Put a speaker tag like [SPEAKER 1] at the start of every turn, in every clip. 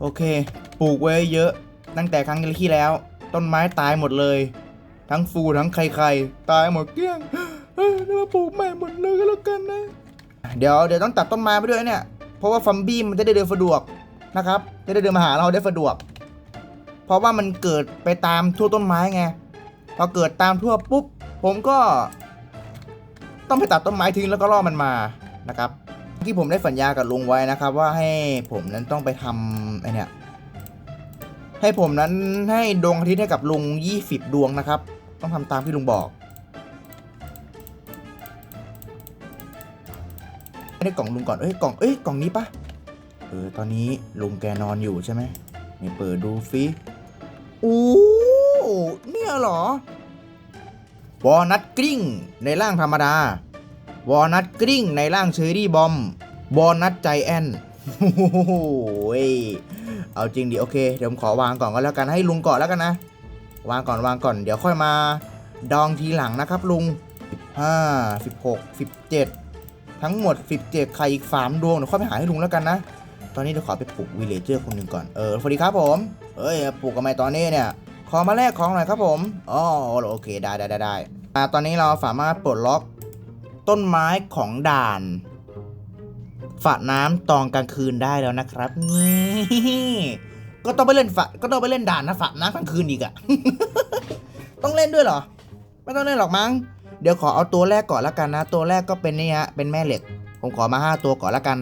[SPEAKER 1] โอเค ปลูกไว้เยอะ ตั้งแต่ครั้งที่แล้ว ต้นไม้ตายหมดเลย ทั้งฟูทั้งไข่ๆตายหมดเกลี้ยงเอ้ยมาปลูกใหม่หมดเลยก็แล้วกันนะ เดี๋ยวเดี๋ยวต้องตัดต้นไม้ไปด้วยเนี่ย เพราะว่าฟัมบี้มันจะได้เดินสะดวกนะครับ จะได้เดินมาหาเราได้สะดวก เพราะว่ามันเกิดไปตามทั่วต้นไม้ไง พอเกิดตามทั่วปุ๊บ ผมก็ ต้องไปตัดต้นไม้ทิ้งแล้วก็ล่อมันมานะครับ ที่ผมได้สัญญากับลุงไว้นะครับ ว่าให้ผมนั้นต้องไปทำไอเนี่ยให้ผมนั้นให้ดวงอาทิตย์ให้กับลุง 20 ดวงนะครับ ต้องทำตามที่ลุงบอกไม่ได้กล่องลุงก่อน เอ้ยกล่อง เอ้ยกล่องนี้ปะเออตอนนี้ลุงแกนอนอยู่ใช่ไหมนี่เปิดดูฟิอู้เนี่ยเหรอวอนัทกริ้งในร่างธรรมดา วอลนัทกริ้งในร่างเชอรี่บอมวอลนัทใจแอนโอ้โหเอาจริงดิโอเค เดี๋ยวผมขอวางก่อนก็แล้วกันให้ลุงก่อนแล้วกันนะ วางก่อนวางก่อน เดี๋ยวค่อยมา ดองทีหลังนะครับลุง15 16 17 ทั้งหมด 17 ใครอีก 3 ดวงเดี๋ยวค่อยไปหาให้ลุงแล้วกันนะ ตอนนี้เดี๋ยวขอไปปลุกวิเลเจอร์คนหนึ่งก่อน เออสวัสดีครับผมเอ้ยปลุกกันไหมตอนนี้เนี่ย ขอมาแลกของหน่อยครับผม อ๋อโอเคได้ได้ได้ได้อ่าตอนนี้เราสามารถปลดล็อก ต้นไม้ของด่านฝาน้ำตอนกลางคืนได้แล้วนะครับนี่ก็ต้องไปเล่นฝาก็ต้องไปเล่นด่านนะฝาน้ำกลางคืนอีกอะต้องเล่นด้วยเหรอ ไม่ต้องเล่นหรอกมั้ง เดี๋ยวขอเอาตัวแรกก่อนละกันนะ ตัวแรกก็เป็นนี่ฮะ เป็นแม่เหล็ก ผมขอมา 5 ตัวก่อนละกัน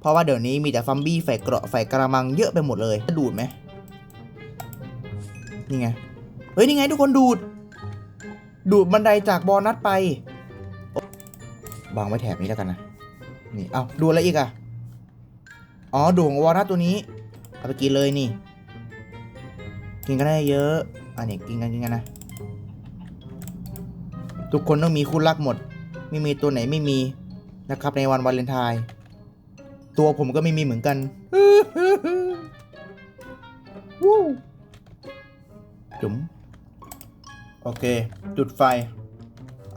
[SPEAKER 1] เพราะว่าเดี๋ยวนี้มีแต่ฟัมบี้ใส่เกราะใส่กระมังเยอะไปหมดเลยจะดูดไหมนี่ไง เฮ้ย นี่ไงทุกคนดูด ดูดบันไดจากบอนัดไป วางไว้แถบนี้แล้วกันนะ นี่ เอาดูอะไรอีกอะอ๋อดูของวอนัทตัวนี้ เอาไปกินเลยนี่ กินกันได้เยอะ อันนี้กินกันกินกันนะ ทุกคนต้องมีคู่รักหมด ไม่มีตัวไหนไม่มีนะครับในวันวาเลนไทน์ ตัวผมก็ไม่มีเหมือนกันวู้จุ๋มโอเค จุดไฟ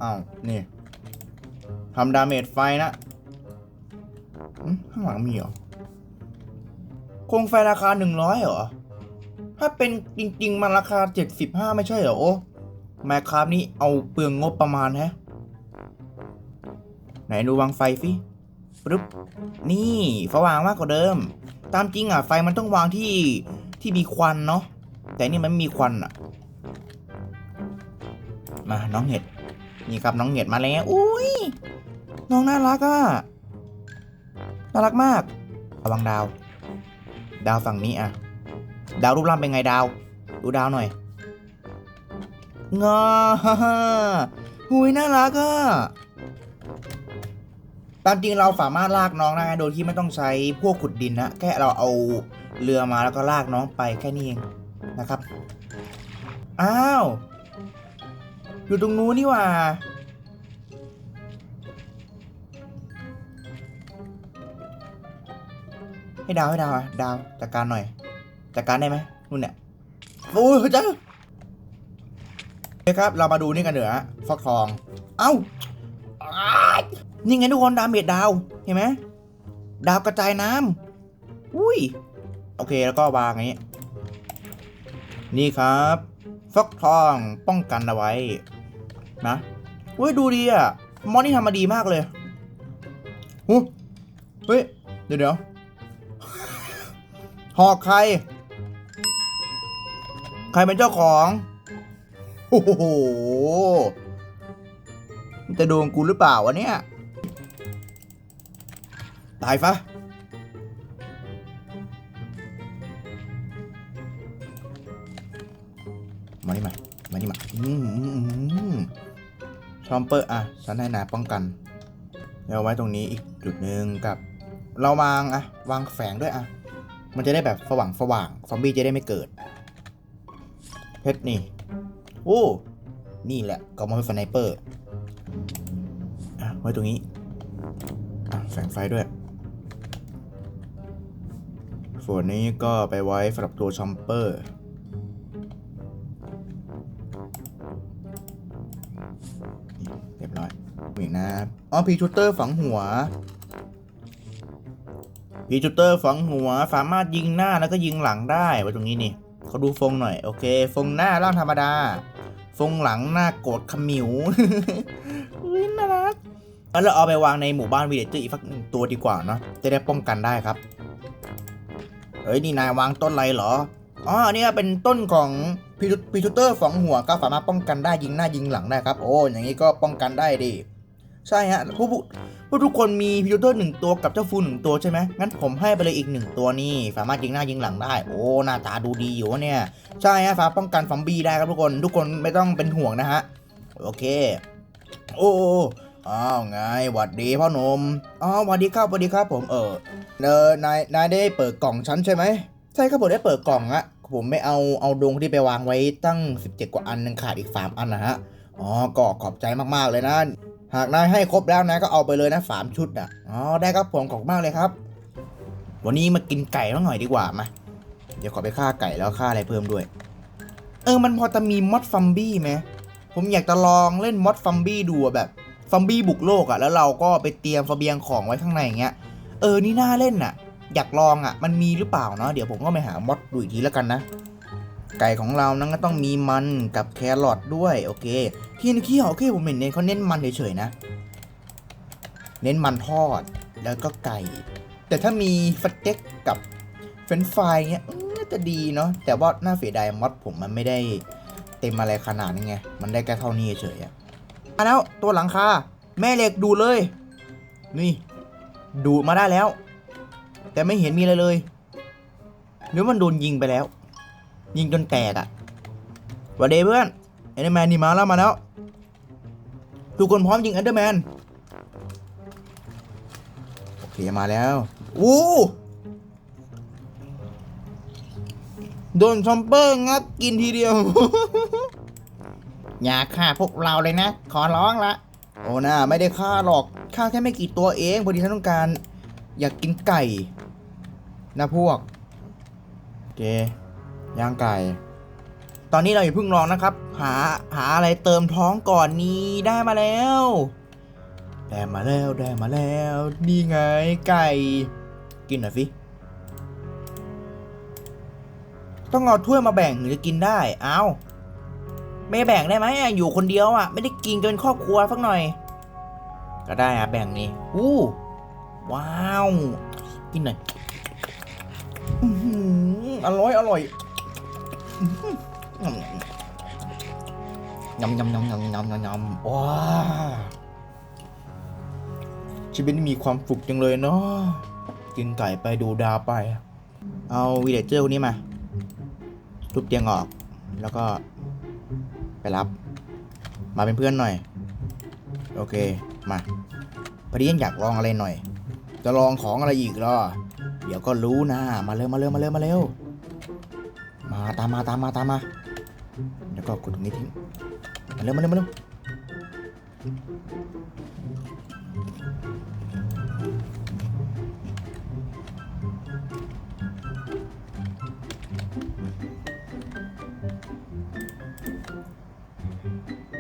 [SPEAKER 1] อ้าวนี่ ทำดาเมจไฟนะข้างหลังมีเหรอ คงไฟราคา100เหรอ ถ้าเป็นจริง ๆ มันราคา75ไม่ใช่เหรอ โอ้แมคคราฟนี่เอาเปลืองงบประมาณแฮะ ไหนดูวางไฟสิปึ๊บ นี่สว่างมากกว่าเดิม ตามจริงอะ ไฟมันต้องวางที่ที่มีควันเนาะ แต่นี่มันม่มีควันอะ มาน้องเห็ด นี่ครับน้องเห็ดมาแล้ว อุ้ย น้องน่ารักอะ น่ารักมาก ระวังดาว ดาวฝั่งนี้อะ ดาวรูปร่างเป็นไงดาว ดูดาวหน่อยงาหุยน่ารักอะตามจริงเราสามารถลากน้องได้โดยที่ไม่ต้องใช้พวกขุดดินนะแค่เราเอาเรือมาแล้วก็ลากน้องไปแค่นี้เองนะครับ อ้าว อยู่ตรงนู้นนี่ว่า ให้ดาวให้ดาวอะดาวจัดการหน่อยจัดการได้ไหมนู่นเนี่ยโอ้ยเจ้าโอเคครับ เรามาดูนี่กันเถอะฮะฟอกทอง เอ้ายนี่ไงทุกคนดาเมจดาวเห็นไหมดาวกระจายน้ำอุ้ยโอเคแล้วก็วางอย่างนี้ นี่ครับฟอกทองป้องกันเอาไว้นะเฮ้ยดูดีอะมอนนี่ทำมาดีมากเลยหูเฮ้ย เดี๋ยวเดี๋ยว หอกใคร ใครเป็นเจ้าของโอ้โหจะโดนกูหรือเปล่าวะเนี่ย ตายฟะมานี่มา มานี่มาอืมชอมเปอร์อะ ฉันให้นายป้องกันเดี๋ยวไว้ตรงนี้อีกจุดหนึ่งกับ เราวางอะ วางแฝงด้วยอะ มันจะได้แบบสว่างสว่างซอมบี้จะได้ไม่เกิด เพชรนี่ โอ้ นี่แหละก็มาเป็นสไนเปอร์อะไว้ตรงนี้อะแสงไฟด้วย ส่วนนี้ก็ไปไว้สำหรับตัวชอมเปอร์เรียบร้อยมีอีกนะอ๋อพีชูเตอร์ฝังหัว พีจูเตอร์ฝังหัวสามารถยิงหน้าแล้วก็ยิงหลังได้ไว้ตรงนี้นี่เขาดูฟงหน่อยโอเค ฟงหน้าร่างธรรมดา ฟงหลังหน้าโกรธขมิวอุ้ยน่ารักแล้วเราเอาไปวางในหมู่บ้านวีเดเจอร์อีกสักตัวดีกว่าเนาะจะได้ป้องกันได้ครับเฮ้ยนี่นายวางต้นอะไรเหรออ๋อนนี้เป็นต้นของพีทูเตอร์ฝังหัวก็สามารถป้องกันได้ยิงหน้ายิงหลังได้ครับ โอ้อย่างนี้ก็ป้องกันได้ดิ ใช่ฮะผู้ผู้ผู้ทุกคนมีพีทูเตอร์หนึ่งตัวกับเจ้าฟูหนึ่งตัวใช่ไหมงั้นผมให้ไปเลยอีกหนึ่งตัวนี่สามารถยิงหน้ายิงหลังได้ โอ้หน้าตาดูดีอยู่เนี่ย ใช่ฮะสามาป้องกันฟอมบี้ได้ครับทุกคนทุกคนไม่ต้องเป็นห่วงนะฮะโอเค โอ้อ้าวไงหวัดดีพ่อหนมอ๋อหวัดดีครับหวัดดีครับ ผมเออเนอนายนายได้เปิดกล่องฉันใช่ไหมใช่ครับผมได้เปิดกล่องอะผมไม่เอาเอาดวงที่ไปวางไว้ตั้ง 17 กว่าอันนึงขาดอีก 3 อันนะฮะอ๋อก็ขอบใจมากๆเลยนะ หากนายให้ครบแล้วนะก็เอาไปเลยนะ3ชุดนะอ๋อได้ครับผมขอบมากเลยครับ วันนี้มากินไก่บ้างหน่อยดีกว่ามาเดี๋ยวขอไปฆ่าไก่แล้วฆ่าอะไรเพิ่มด้วย เออมันพอจะมีมอดฟัมบี้ไหมผมอยากจะลองเล่นมอดฟัมบี้ดูแบบฟัมบี้บุกโลกอะแล้วเราก็ไปเตรียมเสบียงของไว้ข้างในอย่างเงี้ยเออนี่น่าเล่นอะอยากลองอะ มันมีหรือเปล่าเนาะเดี๋ยวผมก็ไปหามอดดูอีกทีแล้วกันนะ ไก่ของเรานั้นก็ต้องมีมันกับแครอทด้วยโอเคที่นี่ขี้เหรอโอเคผมเห็นเน้นเขาเน้นมันเฉยๆนะ เน้นมันทอดแล้วก็ไก่ แต่ถ้ามีสเต็กกับเฟรนฟรายเงี้ยน่าจะดีเนาะแต่ว่าหน่าเสียดายมอดผมมันไม่ได้เต็มอะไรขนาดนี้ไงมันได้แค่เท่านี้เฉยๆอะอะแล้วตัวหลังคาแม่เหล็กดูเลย นี่ ดูมาได้แล้ว แต่ไม่เห็นมีอะไรเลย หรือมันโดนยิงไปแล้ว ยิงจนแตกอะ่ะวันเดเพื่อนเอนเดอร์แมนนี่มาแล้วมาแล้ว ทุกคนพร้อมยิงเอนเดอร์แมนโอเคมาแล้วอู้โดนชอมเปอร์งับกินทีเดียว อย่าฆ่าพวกเราเลยนะ ขอร้องละ โอ้น่าไม่ได้ฆ่าหรอกฆ่าแค่ไม่กี่ตัวเองพอดีฉันต้องการ อยากกินไก่ นะพวกโอเค ย่างไก่ ตอนนี้เราอย่าเพิ่งลองนะครับ หาหาอะไรเติมท้องก่อนนี้ได้มาแล้ว ได้มาแล้วได้มาแล้ว นี่ไงไก่ กินหน่อยสิ ต้องเอาถ้วยมาแบ่งถึงจะกินได้ เอาไม่แบ่งได้ไหมอยู่คนเดียวอะ ไม่ได้กินจนครอบครัวสักหน่อย ก็ได้อะแบ่งนี่อู้ว้าว กินหน่อยอร่อย อร่อย ยำยำยำยำยำยำยำว้าชีวิตนี่มีความสุขจังเลยเนาะกินไก่ไปดูดาวไป เอาวีเลเจอร์คนนี้มาทุบเตียงออก แล้วก็ไปรับ มาเป็นเพื่อนหน่อย โอเคมาพอดียังอยากลองอะไรหน่อย จะลองของอะไรอีกหรอ เดี๋ยวก็รู้นะ มาเร็วมาเร็วมาเร็วมาเร็ว มาตามมาตามมาตามมาแล้วก็กดตรงนี้ทิ้งมาเร็วมาเร็วมาเร็ว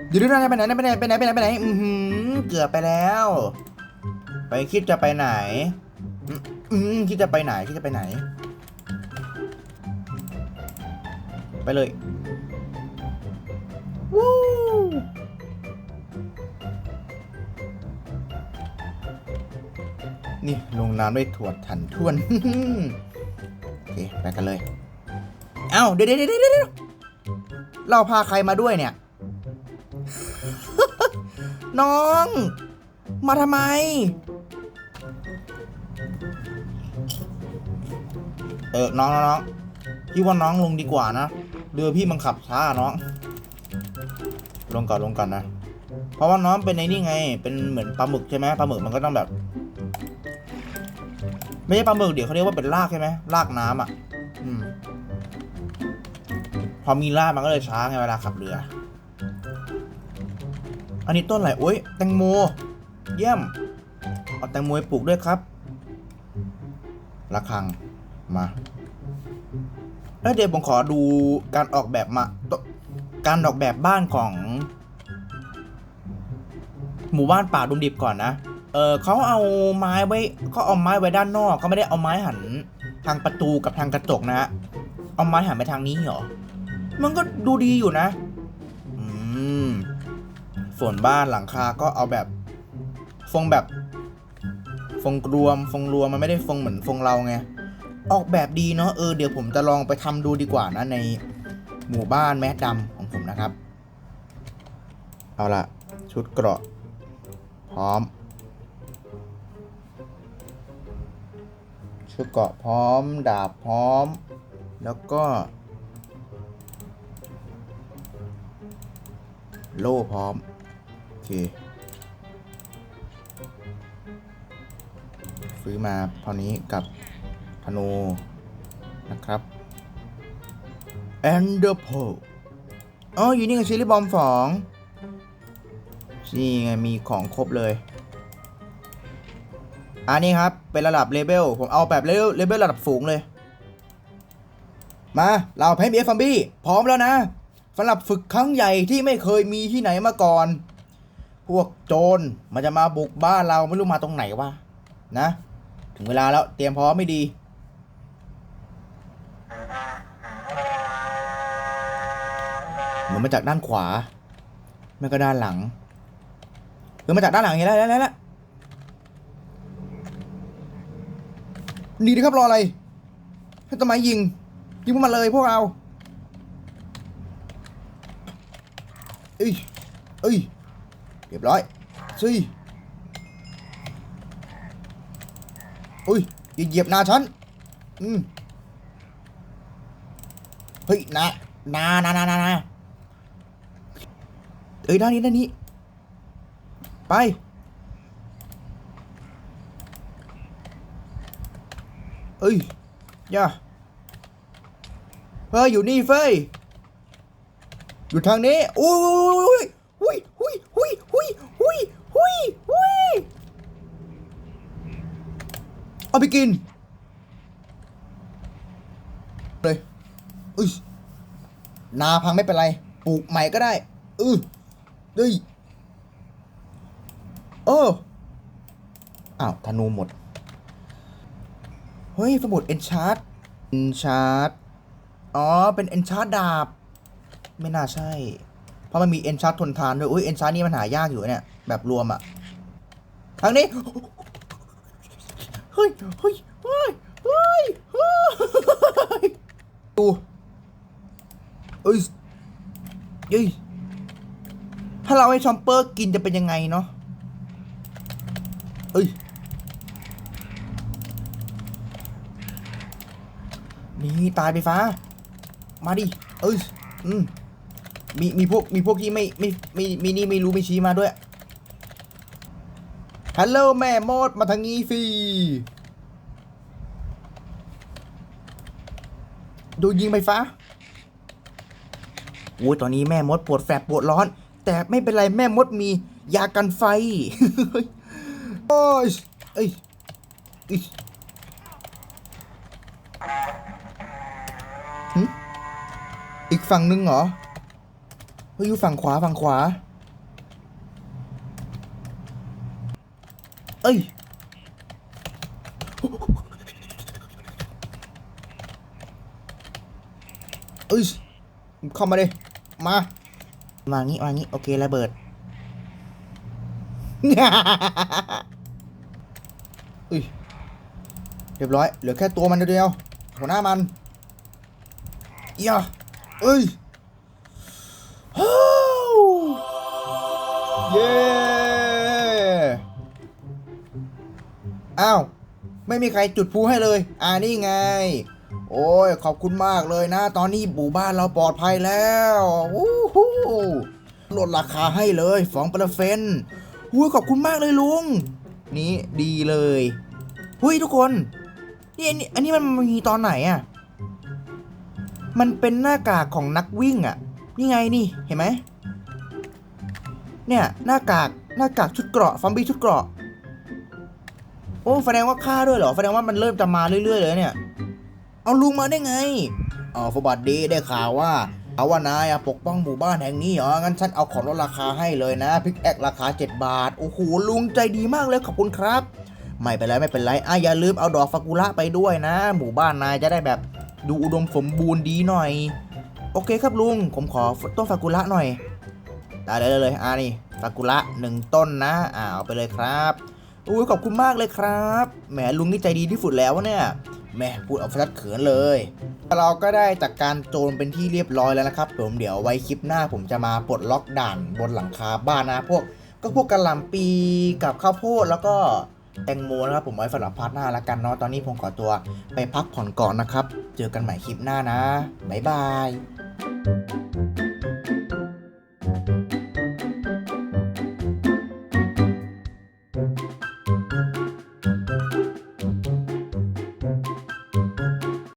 [SPEAKER 1] เดี๋ยวดูนะไปไหนไปไหนไปไหนไปไหนไปไหนอือหือเกือบไปแล้ว ไปคิดจะไปไหน อืมอืมคิดจะไปไหนคิดจะไปไหน ไปเลยวู้นี่ลงน้ำด้วยถั่วถันท่วน โอเค ไปกันเลย เอ้าเดี๋ยวเดี๋ยวเดี๋ยวเดี๋ยวเราพาใครมาด้วยเนี่ย น้อง มาทำไม เออ น้องน้องพี่ว่าน้องลงดีกว่านะ เรือพี่มันขับช้าน้อง ลงก่อนลงก่อนนะ เพราะว่าน้องเป็นไอ้นี่ไง เป็นเหมือนปลาหมึกใช่ไหมปลาหมึกมันก็ต้องแบบ ไม่ใช่ปลาหมึกเดี๋ยวเขาเรียกว่าเป็นรากใช่ไหมรากน้ำอะ อืม พอมีรากมันก็เลยช้าไงเวลาขับเรือ อันนี้ต้นอะไรโอ้ยแตงโม เยี่ยมเอาแตงโมไปปลูกด้วยครับระคังมา เอ้ยเดี๋ยวผมขอดูการออกแบบมา การออกแบบบ้านของ หมู่บ้านป่าดุมดิบก่อนนะ เออเขาเอาไม้ไว้เขาเอาไม้ไว้ด้านนอกเขาไม่ได้เอาไม้หันทางประตูกับทางกระจกนะฮะเอาไม้หันไปทางนี้เหรอ มันก็ดูดีอยู่นะ อืม ส่วนบ้านหลังคาก็เอาแบบฟงแบบ ฟงรวม ฟงรวมมันไม่ได้ฟงเหมือนฟงเราไง ออกแบบดีเนาะเออเดี๋ยวผมจะลองไปทำดูดีกว่านะในหมู่บ้านแมสดำของผมนะครับ เอาละชุดเกราะ พร้อม ชุดเกราะพร้อม ดาบพร้อม แล้วก็ โล่พร้อม โอเค ซื้อมาเท่านี้กับ ธนูนะครับ and the p o อ๋ออยู่นี่กับชิลลี่บอมสองนี่ไงมีของครบเลยอันนี้ครับ เป็นระดับเลเบลผมเอาแบบเลเวลเลเบลระดับสูงเลย มาเราเพนเอฟฟัมบี้พร้อมแล้วนะสำหรับฝึกครั้งใหญ่ที่ไม่เคยมีที่ไหนมาก่อน พวกโจรมันจะมาบุกบ้านเราไม่รู้มาตรงไหนวะนะ ถึงเวลาแล้วเตรียมพร้อมไม่ดี เหมือนมาจากด้านขวา ไม่ก็ด้านหลังคือมาจากด้านหลังอย่างนี้แล้วแล้วแล้วหนีดิครับรออะไร ให้ต้นไม้ยิง ยิงพวกมันเลยพวกเราเอ้ยเอ้ยเรียบร้อยซิอุ้ยอย่าเหยียบหนาฉัน อืม เฮ้ยนานานานานานาเอ้ยด้านนี้ด้านนี้ ไป เอ้ยอย่าเฮ้ยอยู่นี่เฟ้ยอยู่ทางนี้อุ้ยอุ้ยอุ้ยอุ้ยอุ้ยอุ้ยอุ้ยอุ้ยเอาไปกิน เลยอุ้ย นาพังไม่เป็นไร ปลูกใหม่ก็ได้ อือดิเออ อ้าว ธนูหมด เฮ้ย สมุดเอนชาร์ดเอนชาร์ดอ๋อ เป็นเอนชาร์ดดาบ ไม่น่าใช่ เพราะมันมีเอนชาร์ดทนทานด้วย อุ้ยเอนชาร์ดนี่มันหายากอยู่เนี่ย แบบรวมอะทางนี้ เฮ้ย เฮ้ย เฮ้ย เฮ้ย เฮ้ย ดู เอ้ยเฮ้ยถ้าเราให้ชอมเปอร์กินจะเป็นยังไงเนาะเอ้ย นี่ตายไปฟ้า มาดิ เอ้ย อืม มีมีพวกมีพวกที่ไม่ไม่ไม่มีนี่ไม่รู้ไม่ชี้มาด้วย ฮัลโหลแม่มดมาทางนี้สิดูยิงไฟฟ้า อ้ยตอนนี้แม่มดปวดแสบปวดร้อน แต่ไม่เป็นไรแม่มดมียากันไฟโอ้ยเอ้ยอีกฝั่งหนึงเหรอเฮ้ยอยู่ฝั่งขวาฝั่งขวา เอ้ยเอ้ย เข้ามาเลยมามางี้มางี้ โอเคระเบิดเอ้ยเรียบร้อย เหลือแค่ตัวมันเดียวๆหัวหน้ามันเอียเอ้ยฮู้เย้อ้าว ไม่มีใครจุดพลุให้เลย อ่านี่ไง โอ้ยขอบคุณมากเลยนะ ตอนนี้หมู่บ้านเราปลอดภัยแล้ววู้ฮู้ลดราคาให้เลยสองเปอร์เซ็นต์หุ้ยขอบคุณมากเลยลุง นี้ดีเลยหุ้ยทุกคนนี่อันนี้อันนี้มันมีตอนไหนอะมันเป็นหน้ากากของนักวิ่งอะ่ะ นี่ไงนี่เห็นไหมเนี่ยหน้ากากหน้ากากชุดเกราะฟอมบี้ชุดเกราะ โอ้แสดงว่าฆ่าด้วยเหรอแสดงว่ามันเริ่มจะมาเรื่อยๆเลยเนี่ย เอาลุงมาได้ไงเออฟบัดดีได้ข่าวว่าเอาว่านายปกป้องหมู่บ้านแห่งนี้เหรอ งั้นฉันเอาของลดราคาให้เลยนะพิกแอคราคา 7 บาท โอ้โหลุงใจดีมากเลยขอบคุณครับ ไม่เป็นไรไม่เป็นไรอะอย่าลืมเอาดอกฟากุระไปด้วยนะ หมู่บ้านนายจะได้แบบดูอุดมสมบูรณ์ดีหน่อย โอเคครับลุง ผมขอต้นฟากุระหน่อยได้เลยเลยอ่านี่ฟากุระหนึ่งต้นนะอ่าเอาไปเลยครับอุ้ยขอบคุณมากเลยครับ แหมลุงนี่ใจดีที่สุดแล้วเนี่ย แหมพูดเอาฟัดเขินเลยเราก็ได้จากการโจรเป็นที่เรียบร้อยแล้วนะครับผมเดี๋ยวไว้คลิปหน้าผมจะมาปลดล็อกด่านบนหลังคาบ้านนะพวก ก็พวกกระหล่ำปีกับข้าวโพดแล้วก็แตงโมนะครับผมไว้สำหรับพาร์ทหน้าละกันเนาะตอนนี้ผมขอตัวไปพักผ่อนก่อนนะครับ เจอกันใหม่คลิปหน้านะบ๊ายบาย